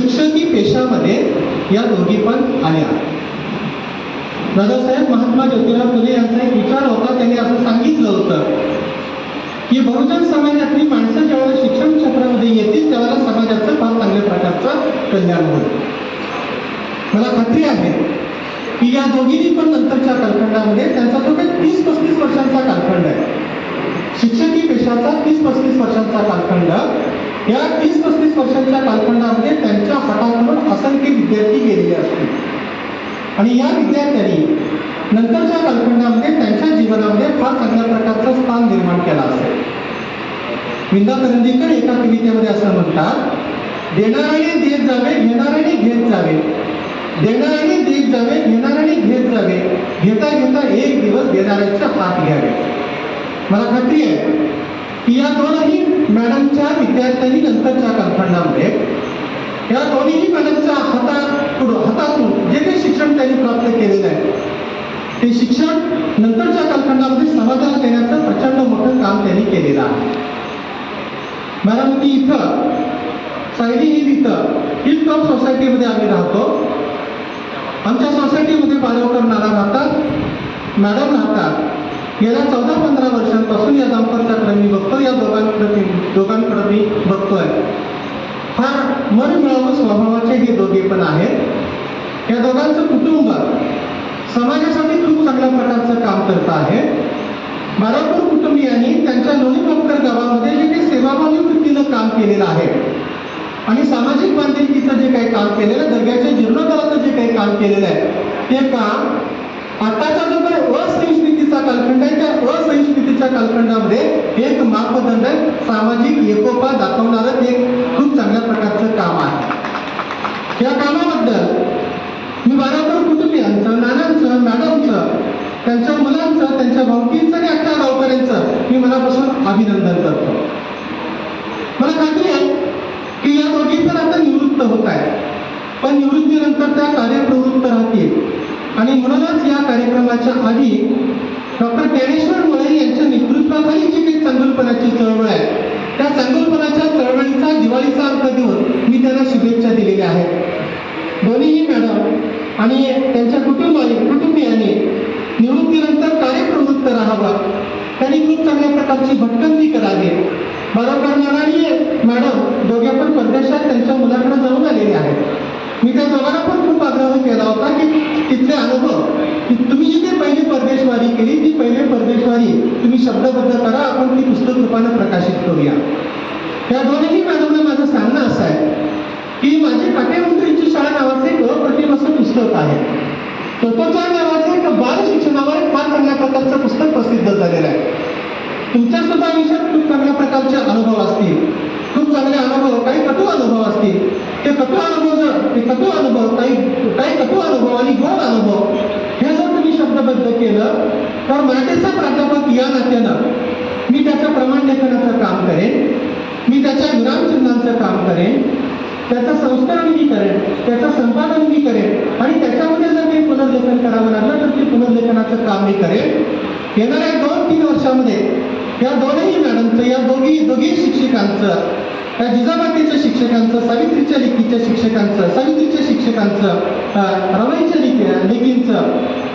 शिक्षकी पेशामध्ये या दोघी पण आल्या. दादासाहेब महात्मा ज्योतिराव फुले यांचा एक विचार होता त्यांनी असं सांगितलं होतं की बहुजन समाजातली माणसं ज्यावेळेला शिक्षण क्षेत्रामध्ये येतील त्यावेळेला समाजाचं फार चांगल्या प्रकारचं कल्याण होईल. मला खात्री आहे की या दोघींनी पण नंतरच्या कालखंडामध्ये त्यांचा तो काही तीस पस्तीस वर्षांचा कालखंड आहे. शिक्षकी पेशाचा तीस पस्तीस वर्षांचा कालखंड या तीस पस्तीस वर्षांच्या कालखंडामध्ये त्यांच्या हाताकडून असंख्य विद्यार्थी गेलेले असते आणि या विद्यार्थ्यांनी नंतरच्या कालखंडामध्ये त्यांच्या जीवनामध्ये फार चांगल्या प्रकारचं स्थान निर्माण केलं असेल. विंदा करंदीकर एका कवितेमध्ये असं म्हणतात देणाऱ्याने देत जावे घेणाऱ्याने घेत जावे. देणाऱ्याने देत जावे घेणाऱ्याने घेत जावे. घेता घेता एक दिवस देणाऱ्याच्या हात घ्यावे. मला खात्री आहे की या दोनही मॅडमच्या विद्यार्थ्यांनी नंतरच्या कालखंडामध्ये या दोन्हीही मॅडमच्या हातातून हातातून जे काही शिक्षण त्यांनी प्राप्त केलेलं आहे ते शिक्षण नंतरच्या कालखंडामध्ये समाजाला देण्याचं प्रचंड मोठं काम त्यांनी केलेलं आहे. मॅडम ती इथं सायली हिल इथं हिल टॉप सोसायटीमध्ये आम्ही राहतो. आमच्या सोसायटीमध्ये पालवकर नाना राहतात मॅडम राहतात. गेल्या चौदा पंधरा वर्षांपासून या दाम्पत्याकडे मी बघतो या दोघांकडे दोघांकडे मी बघतोय. फार मन मिळावं स्वभावाचे हे दोघे पण आहेत. या दोघांचं कुटुंब समाजासाठी खूप चांगल्या प्रकारचं काम करत आहे. बारापूर कुटुंबियांनी त्यांच्या लोणीपंकर गावामध्ये जे काही सेवाभावी वृत्तीनं काम केलेलं आहे आणि सामाजिक बांधिलकीचं जे काही काम केलेलं आहे दर्ग्याच्या जीर्णोद्धाराचं जे काही काम केलेलं आहे ते काम आताचा जो काही असहिष्णुतेचा कालखंड आहे त्या असहिष्णुतेच्या कालखंडामध्ये एक मापदंड सामाजिक एकोपा दाखवणारं एक खूप चांगल्या प्रकारचं काम आहे. या कामाबद्दल मी बारापूर कुटुंबियांचं नानांचं मॅडमचं त्यांच्या मुलांचं त्यांच्या भावकींचं आणि अख्ख्या गावकऱ्यांचं मी मनापासून अभिनंदन करतो. मला खात्री आहे की या दोघी पण आता निवृत्त होत आहे. पण निवृत्तीनंतर त्या आणि म्हणूनच या कार्यक्रमाच्या आधी डॉक्टर ज्ञानेश्वर मुळे यांच्या नेतृत्वाखाली जी काही संकल्पनाची चळवळ आहे त्या संकल्पनाच्या चळवळीचा दिवाळीचा अंक देऊन मी त्यांना शुभेच्छा दिलेल्या आहेत. दोन्हीही मॅडम आणि त्यांच्या कुटुंबाने कुटुंबियाने निवृत्तीनंतर कार्यप्रवृत्त राहावा त्यांनी खूप चांगल्या प्रकारची भटकंती करावी. बरोबर मॅडम दोघे पण परदेशात त्यांच्या मुलाकडे जाऊन आलेले आहेत. मी त्या दोघांना पण खूप आग्रह केला होता की तिथले अनुभव की तुम्ही जी पहिली परदेशवारी केली ती पहिली परदेशवारी तुम्ही शब्दबद्ध करा आपण ती पुस्तक रूपानं प्रकाशित करूया. त्या दोन्ही मॅडमला माझं सांगणं असं आहे की माझी पाठ्यमंत्रीची शाळा नावाचं एक अप्रतिमाचं पुस्तक आहे. तोतोचा नावाचं एक बाल शिक्षणावर फार चांगल्या प्रकारचं पुस्तक प्रसिद्ध झालेलं आहे. तुमच्या सुद्धा आयुष्यात खूप चांगल्या प्रकारचे अनुभव असतील खूप चांगले अनुभव काही कटू अनुभव असतील ते कटू अनुभव जर ते कटू अनुभव काही काही कटू अनुभव आणि गोड अनुभव हे जर तुम्ही शब्दबद्ध केलं तर मराठीचा प्राध्यापक या नात्यानं मी त्याचं प्रमाण लेखनाचं काम करेन. मी त्याच्या विरामचिन्हांचं काम करेन. त्याचं संस्करण मी करेन. त्याचं संपादन मी करेन. आणि त्याच्यामध्ये जर काही पुनर्लेखन करावं लागलं तर ते पुनर्लेखनाचं काम मी करेन. येणाऱ्या दोन तीन वर्षामध्ये या दोनही मॅडमचं या दोघी दोघी शिक्षकांचं त्या जिजाबातीच्या शिक्षकांचं सावित्रीच्या लेखीच्या शिक्षकांचं सावित्रीच्या शिक्षकांचं अं, रमाईच्या लेखी लेखींचं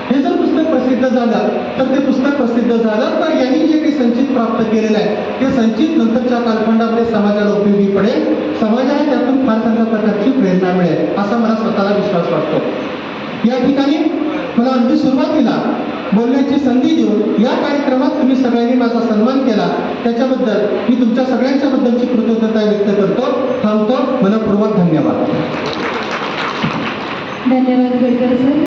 हे जर पुस्तक प्रसिद्ध झालं तर ते पुस्तक प्रसिद्ध झालं तर यांनी जे काही संचित प्राप्त केलेलं आहे ते संचित नंतरच्या कालखंडामध्ये समाजाला उपयोगी पडेल. समाजाला त्यातून फार चांगल्या प्रकारची प्रेरणा मिळेल असा मला स्वतःला विश्वास वाटतो. या ठिकाणी मला अगदी सुरुवातीला बोलण्याची संधी देऊन या कार्यक्रमात तुम्ही सगळ्यांनी माझा सन्मान केला. त्याच्याबद्दल मी तुमच्या सगळ्यांच्या बद्दलची कृतज्ञता व्यक्त करतो. थांबतो. मनपूर्वक धन्यवाद. धन्यवाद गडकर सर.